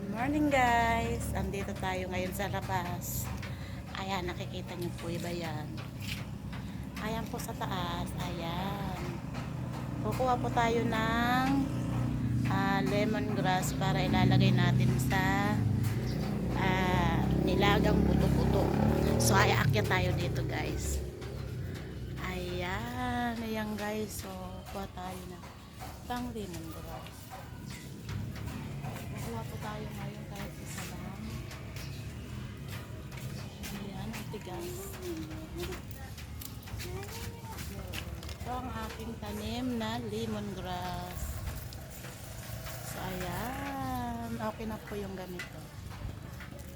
Good morning guys! Andito tayo ngayon sa labas. Ayan, nakikita niyo po iba yan. Ayan po sa taas. Ayan. Kukuha po tayo ng ah, lemongrass para ilalagay natin sa ah, nilagang puto-puto. So, ay tayo dito guys. Ayan. Ayan guys. So, kuha tayo na pang lemongrass. Kukuha po tayo ngayon kahit isa lang. Ayan, ang tigas. Ito ang aking tanim na lemongrass. So, ayan. Okay na po yung ganito.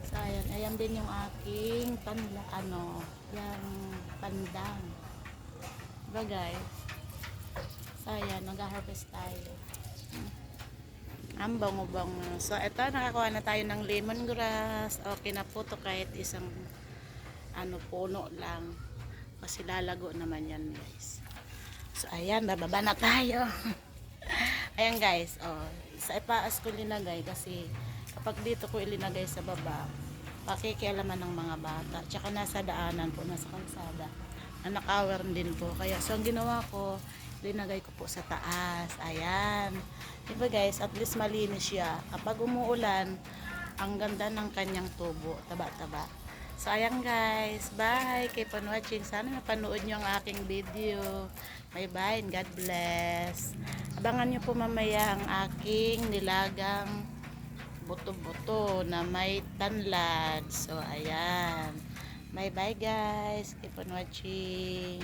So, ayan. Ayan din yung aking panla, ano, yung pandang. Diba guys? So, ayan. Mag-harvest tayo. Ang bango-bango. So, ito, nakakuha na tayo ng lemongrass. Okay na po to kahit isang ano, puno lang. Kasi lalago naman yan, guys. So, ayan, bababa na tayo. ayan, guys. Oh, sa ipaas ko linagay kasi kapag dito ko ilinagay sa baba, pakikialaman ng mga bata. Tsaka nasa daanan po, nasa kalsada. Anakawer din po. Kaya, so, ang ginawa ko, linagay ko po sa taas. Ayan. Diba guys, at least malinis siya. Kapag umuulan, ang ganda ng kanyang tubo. Taba-taba. So, ayan guys. Bye. Keep on watching. Sana napanood nyo ang aking video. Bye-bye and God bless. Abangan nyo po mamaya ang aking nilagang buto-buto na may tanlad. So, ayan. Bye-bye guys. Keep on watching.